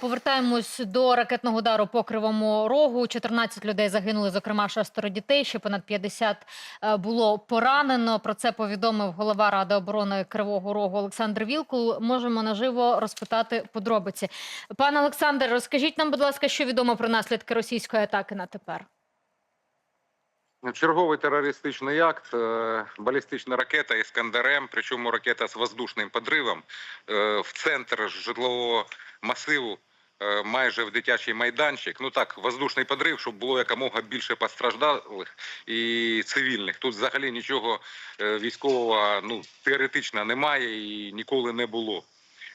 Повертаємось до ракетного удару по Кривому Рогу. 14 людей загинули, зокрема шестеро дітей. Ще понад 50 е, було поранено. Про це повідомив голова Ради оборони Кривого Рогу Олександр Вілкул. Можемо наживо розпитати подробиці. Пане Олександр, розкажіть нам, будь ласка, що відомо про наслідки російської атаки на тепер. Черговий терористичний акт, е, балістична ракета «Іскандер-М», причому ракета з воздушним підривом е, в центр житлового масиву, майже в дитячий майданчик. Ну так, воздушний подрив, щоб було якомога більше постраждалих і цивільних. Тут взагалі нічого е, військового ну, теоретично немає і ніколи не було.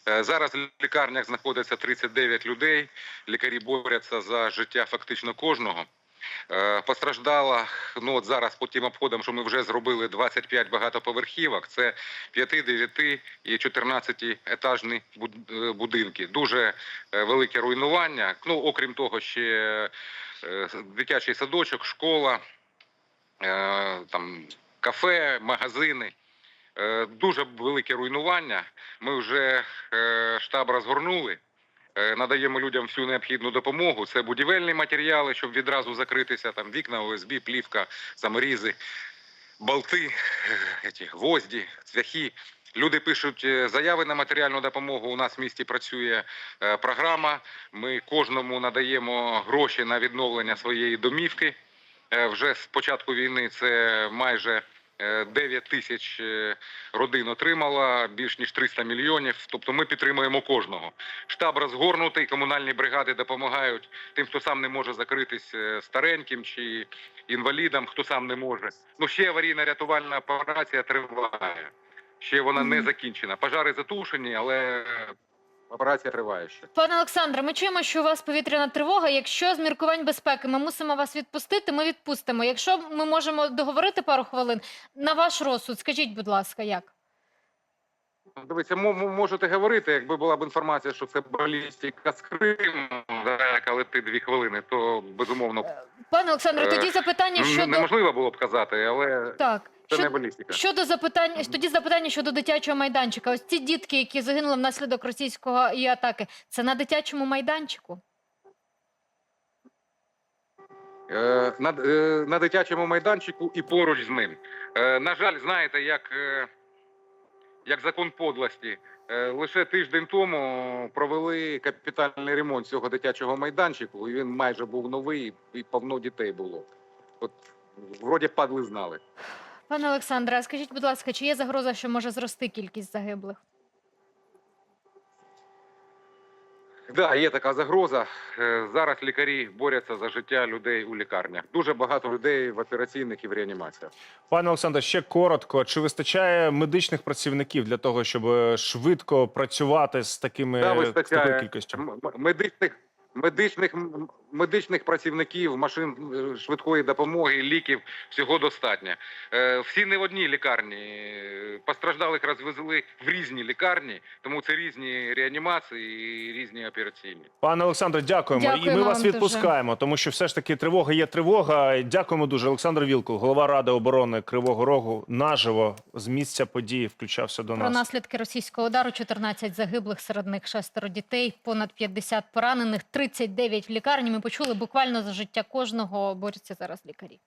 Е, Зараз в лікарнях знаходиться 39 людей. Лікарі борються за життя фактично кожного. Е, Постраждала ну от зараз по тим обходам, що ми вже зробили 25 багатоповерхівок. Це 5, 9 і 14 етажні е, будинки. Дуже е, велике руйнування. Ну окрім того, ще дитячий садочок, школа, там кафе, магазини. Дуже велике руйнування. Ми вже штаб розгорнули. Е, Надаємо людям всю необхідну допомогу. Це будівельні матеріали, щоб відразу закритися. Там вікна, ОСБ, плівка, саморізи, болти, е, гвозді, цвяхи. Люди пишуть е, заяви на матеріальну допомогу. У нас в місті працює програма. Ми кожному надаємо гроші на відновлення своєї домівки. Вже з початку війни це майже 9 тисяч е, родин отримала, більш ніж 300 мільйонів. Тобто ми підтримуємо кожного. Штаб розгорнутий, комунальні бригади допомагають тим, хто сам не може закритись е, стареньким чи інвалідам, хто сам не може. Ну ще аварійна рятувальна операція триває. Ще вона не закінчена. Пожари затушені, але операція триває ще. Пане Олександре, ми чуємо, що у вас повітряна тривога. Якщо з міркувань безпеки ми мусимо вас відпустити, ми відпустимо. Якщо ми можемо договорити пару хвилин на ваш розсуд, скажіть, будь ласка, як? Дивіться, мо- мо- можете говорити, якби була б інформація, що це балістика з Криму, да, яка летить дві хвилини, то безумовно Пане Олександре, Е, тоді запитання н- щодо неможливо було б казати, але так. Це Що... не балістика. Щодо запитань, тоді запитання щодо дитячого майданчика. Ось ці дітки, які загинули внаслідок російського і атаки, це на дитячому майданчику? Е, на, е, на дитячому майданчику і поруч з ним. Е, на жаль, знаєте, як, е, як закон подлості. Е, лише тиждень тому провели капітальний ремонт цього дитячого майданчику, і він майже був новий, і повно дітей було. От вроді падли знали. Пане Олександре, а скажіть, будь ласка, чи є загроза, що може зрости кількість загиблих? Да, є така загроза. Е, Зараз лікарі борються за життя людей у лікарнях. Дуже багато людей в операційних і в реанімаціях. Пане Олександре, ще коротко. Чи вистачає медичних працівників для того, щоб е, швидко працювати з такими Да, з такою кількістю? Медичних, медичних, медичних працівників, машин е, швидкої допомоги, ліків всього достатньо. Е, Всі не в одній лікарні. Постраждалих розвезли в різні лікарні, тому це різні реанімації і різні операційні. Пане Олександре, дякуємо. І ми вас дуже. відпускаємо, тому що все ж таки тривога є тривога. Дякуємо дуже. Олександр Вілкул, голова Ради оборони Кривого Рогу, наживо з місця події включався до Про наслідки російського удару 14 загиблих, серед них шестеро дітей, понад 50 поранених, 39 в лікарні. Ми почули буквально за життя кожного борються зараз лікарі.